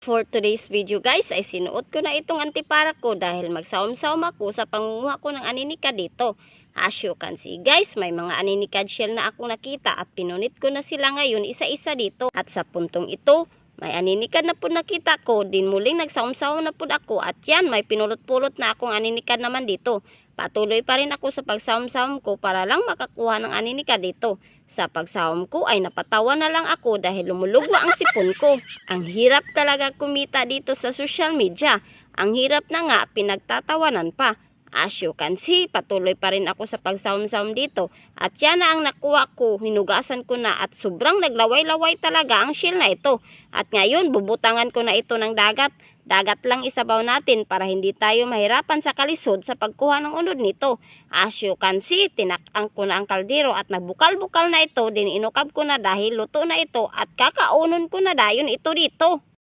For today's video guys ay sinuot ko na itong antipara ko dahil magsawam-sawam ako sa pangunguha ko ng aninikad dito. As you can see guys, may mga aninikad shell na akong nakita at pinunit ko na sila ngayon isa-isa dito. At sa puntong ito, may aninikad na po nakita ko, din muling nagsawam-sawam na po ako at yan may pinulot-pulot na akong aninikad naman dito. Patuloy pa rin ako sa pagsawam-sawam ko para lang makakuha ng aninikad dito. Sa pagsawam ko ay napatawa na lang ako dahil lumulugwa ang sipon ko. Ang hirap talaga kumita dito sa social media. Ang hirap na nga, pinagtatawanan pa. As you can see, patuloy pa rin ako sa pagsawam-sawam dito. At yan na ang nakuha ko, hinugasan ko na at sobrang naglaway-laway talaga ang shell na ito. At ngayon, bubutangan ko na ito ng dagat. Dagat lang isabaw natin para hindi tayo mahirapan sa kalisod sa pagkuha ng unod nito. As you can see, tinakang ko na ang kaldero at nagbukal-bukal na ito, din inukab ko na dahil luto na ito at kakaunon ko na dayon ito dito.